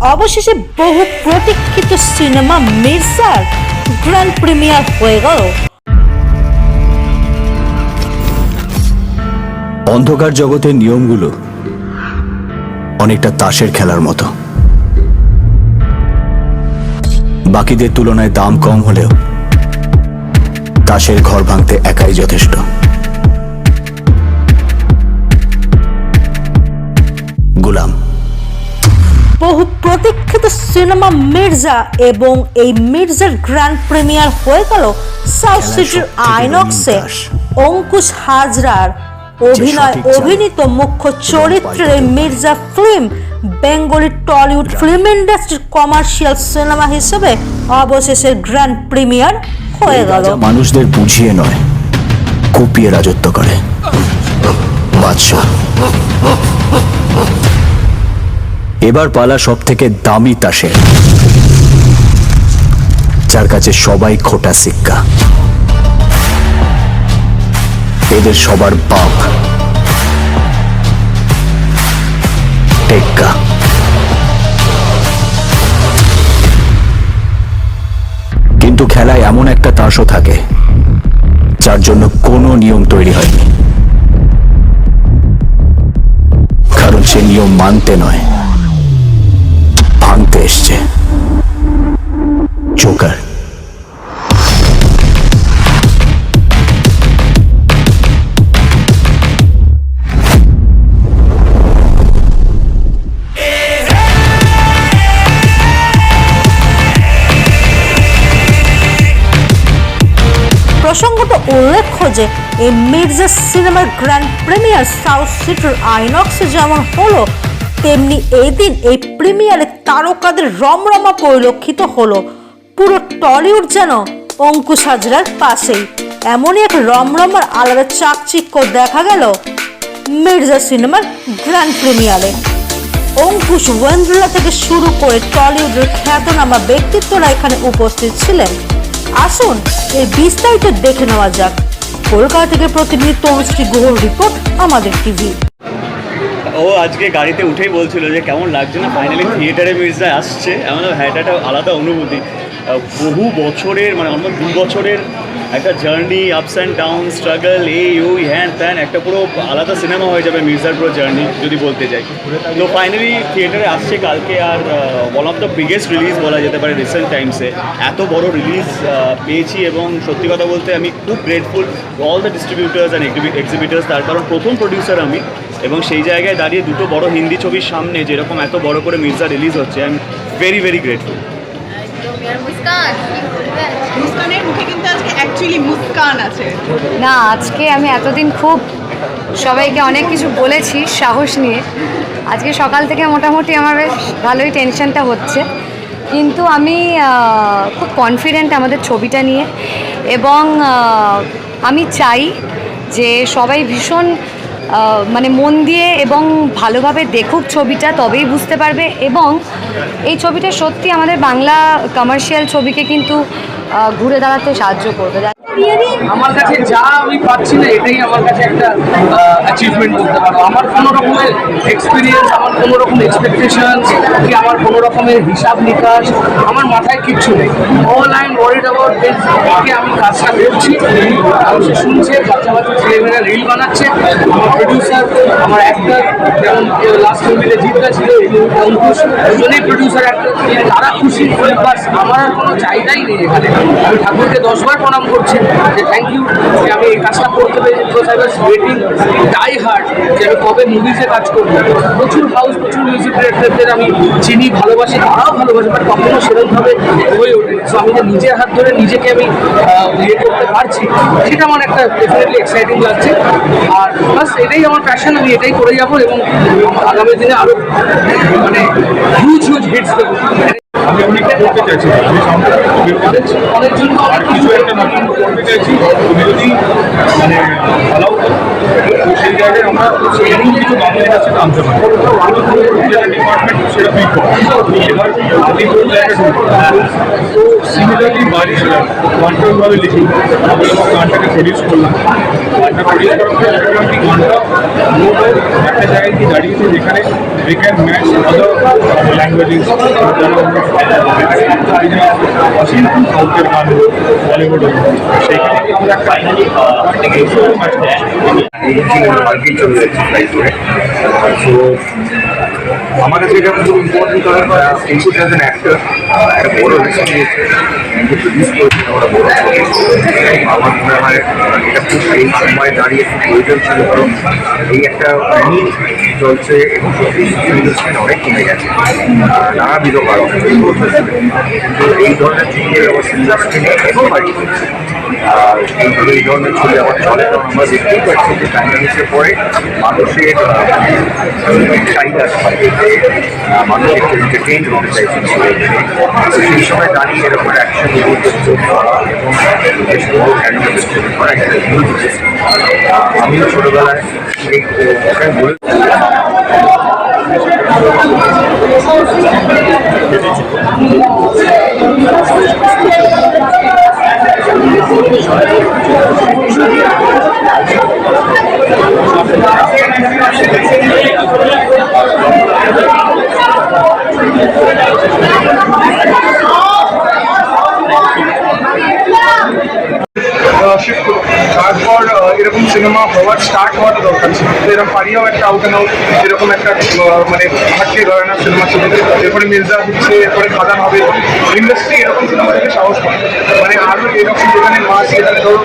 অবশেষে বহু প্রতীক্ষিত সিনেমা মির্জার গ্র্যান্ড প্রিমিয়ার হয়ে গেল। অন্ধকার জগতের নিয়মগুলো অনেকটা তাসের খেলার মতো। বাকিদের তুলনায় দাম কম হলেও তাসের ঘর ভাঙতে একাই যথেষ্ট। গুলাম। বহু প্রতীক্ষিত সিনেমা মির্জা এবং এই মির্জার গ্র্যান্ড প্রিমিয়ার হয়ে গেল সাউথ সিটির আইনক্সে। অঙ্কুশ হাজরার অভিনয় অভিনীত মুখ্য চরিত্রের এই Mirza film Bengali Tollywood film ইন্ডাস্ট্রির কমার্শিয়াল সিনেমা হিসেবে অবশেষে গ্র্যান্ড প্রিমিয়ার হয়ে গেল। মানুষদের বুঝিয়ে নয় কুপিয়ে রাজত্ব করে। বাদশাহ। এবার পালা সব থেকে দামি তাসের যার কাছে সবাই খোটা সিক্কা। এদের সবার বাপ টেক্কা। কিন্তু খেলায় এমন একটা তাসও থাকে, যার জন্য কোনো নিয়ম তৈরি হয়নি। কারণ সে নিয়ম মানতে নয়। ভাঙতে এসছে। জোকার প্রসঙ্গত উল্লেখ্য যে, এই মির্জা সিনেমার গ্র্যান্ড প্রিমিয়ার সাউথ সিটির আইনক্সে যেমন হলো, তেমনি এই দিন এই প্রিমিয়ারে তারকাদের রমরমা পরিলক্ষিত হলো। পুরো টলিউড যেন অঙ্কুশ হাজরার পাশেই। এমনই এক রমরমার আলাদা চাকচিক্য দেখা গেল মির্জা সিনেমার গ্র্যান্ড প্রিমিয়ারে। অঙ্কুশ ওয়েন্দ্রলা থেকে শুরু করে টলিউডের খ্যাতনামা ব্যক্তিত্বরা এখানে উপস্থিত ছিলেন। আসুন এর বিস্তারিত দেখে নেওয়া যাক। কলকাতা থেকে প্রতিনিধি তনুশ্রী গুহর রিপোর্ট আমাদের টিভি। ও আজকে গাড়িতে উঠেই বলছিল যে কেমন লাগছে না ফাইনালি থিয়েটারে মির্জা আসছে। এমন হ্যাঁ একটা আলাদা অনুভূতি। বহু বছরের মানে অন্য দু বছরের একটা journey ups and down struggle এই, ওই, হ্যান ত্যান, একটা পুরো আলাদা সিনেমা হয়ে যাবে মির্জার পুরো জার্নি যদি বলতে যাই। তো ফাইনালি থিয়েটারে আসছে কালকে আর one of the biggest release বলা যেতে পারে রিসেন্ট টাইমসে এত বড় রিলিজ পেয়েছি এবং সত্যি কথা বলতে আমি খুব grateful all the distributors and exhibitors তার কারণ প্রথম প্রডিউসার আমি। এবং সেই জায়গায় দাঁড়িয়ে দুটো বড় হিন্দি ছবির সামনে যেরকম এত বড় করে মির্জা রিলিজ হচ্ছে I am very very grateful? মুস্কানের মুখে কিন্তু আজকে অ্যাকচুয়ালি মুস্কান আছে। না আজকে আমি এতদিন খুব সবাইকে অনেক কিছু বলেছি সাহস নিয়ে। আজকে সকাল থেকে মোটামুটি আমার বেশ ভালোই টেনশনটা হচ্ছে। কিন্তু আমি খুব কনফিডেন্ট আমাদের ছবিটা নিয়ে। এবং আমি চাই যে সবাই ভীষণ মানে মন দিয়ে এবং ভালোভাবে দেখুক ছবিটা, তবেই বুঝতে পারবে। এবং এই ছবিটা সত্যি আমাদের বাংলা কমার্শিয়াল ছবিকে কিন্তু ঘুরে দাঁড়াতে সাহায্য করবে। আমার কাছে যা আমি পাচ্ছি না, এটাই আমার কাছে একটা অ্যাচিভমেন্ট বলতে পারব আমার কোনো রকমের এক্সপিরিয়েন্স আমার কোনো রকম এক্সপেকটেশনস কি আমার কোনো রকমের হিসাব নিকাশ, আমার মাথায় কিচ্ছু নেই। All I am worried about this আমি কাজটা করছি? মানুষে শুনছে, বাচ্চা বাচ্চা ছেলেমেয়েরা রিল বানাচ্ছে, আমার প্রডিউসার আমার অ্যাক্টার যেমন লাস্ট মুভিতে জিতটা ছিল অঙ্কুশ, দুজনেই প্রডিউসার অ্যাক্টর তারা খুশি আমার আর কোনো চাহিদাই নেই এখানে। আমি ঠাকুরকে দশবার প্রণাম করছি। যে থ্যাংক ইউ যে আমি এই কাজটা করতে পেরেছি। Because I was waiting die hard যে আমি কবে মুভিজে কাজ করব। প্রচুর হাউস প্রচুর মিউজিক ডিরেক্টরদের আমি চিনি, ভালোবাসি, তারাও ভালোবাসি বাট কখনো সেরকমভাবে হয়ে ওঠে সো আমি যে নিজের হাত ধরে নিজেকে আমি ইয়ে করতে পারছি, সেটা আমার একটা ডেফিনেটলি এক্সাইটিং লাগছে। আর বাস এটাই আমার প্যাশন আমি এটাই করে যাব এবং আগামী দিনে আরও মানে হিউজ হিউজ হিটস দেবো। করতে চাইছি আমি সম্পূর্ণ বের করে অনেক জন্য আর কিছু একটা নতুন করতে চাইছি। তুমি যদি মানে ভালো সেই জায়গায় আমরা সেরকম কিছু বাংলার কাছে আনতে পারি ডিপার্টমেন্ট সেটা পিক করে এবার এই কোন জায়গায় ঢুকবো। তো সিমিলারলি বাড়ি সেটা কন্ট্রোলভাবে লিখি আমি আমার গানটাকে প্রডিউস করলাম গানটা প্রডিউস করার পরে দেখলাম কি গানটা মূলত একটা জায়গায় কি দাঁড়িয়েছে যেখানে we can match other languages সাউথের গান বলিউড সেইখানে আমরা কাছে এটা খুব ইম্পর্টেন্ট কারণ ইনপুট অ্যাজ অ্যান অ্যাক্টর একটা বড় রিস্ক নিয়েছে প্রডিউস করেছে আমরা বড় আমার মনে হয় এটা খুব এই সময় দাঁড়িয়ে খুব প্রয়োজন ছিল, কারণ এই একটা চলছে এবং ইন্ডাস্ট্রি অনেক কমে গেছে। নানাবিধ কারণ কিন্তু এই ধরনের ছবি আবার ইন্ডাস্ট্রি এগো বাড়ি এইভাবে এই ধরনের ছবি আবার চলে। কারণ আমরা দেখতেই পাচ্ছি যে প্যান্ডামিকের পরে মানুষের চাহিদা মানুষ একটু এন্টারটেইন হতে চাইছেন তো সেই সময় দাঁড়িয়ে এরকম অ্যাকশন এবং বেশ আমিও ছোটবেলায় এই এরকম সিনেমা হওয়ার স্টার্ট হওয়াটা দরকার ছিল তো পারিয়াও একটা আউট অ্যান্ড আউট এরকম একটা মানে হাটকে ধরেনা সিনেমা ছবিতে এরপরে মির্জা হচ্ছে এরপরে খাদান হবে ইন্ডাস্ট্রি এরকম সিনেমা থেকে সাহস পায় মানে আরও এরকম যেখানে মাস যেখানে ধরো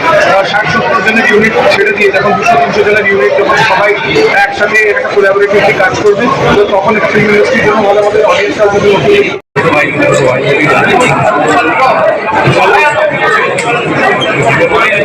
ষাট সত্তর জনের ইউনিট ছেড়ে দিয়ে যখন দুশো তিনশো জনের ইউনিট যখন সবাই একসাথে একটা কোলাবোরেটিভলি কাজ করবে তো তখন ফিল্ম ইন্ডাস্ট্রির জন্য ভালো আমাদের অডিয়েন্সরা যদি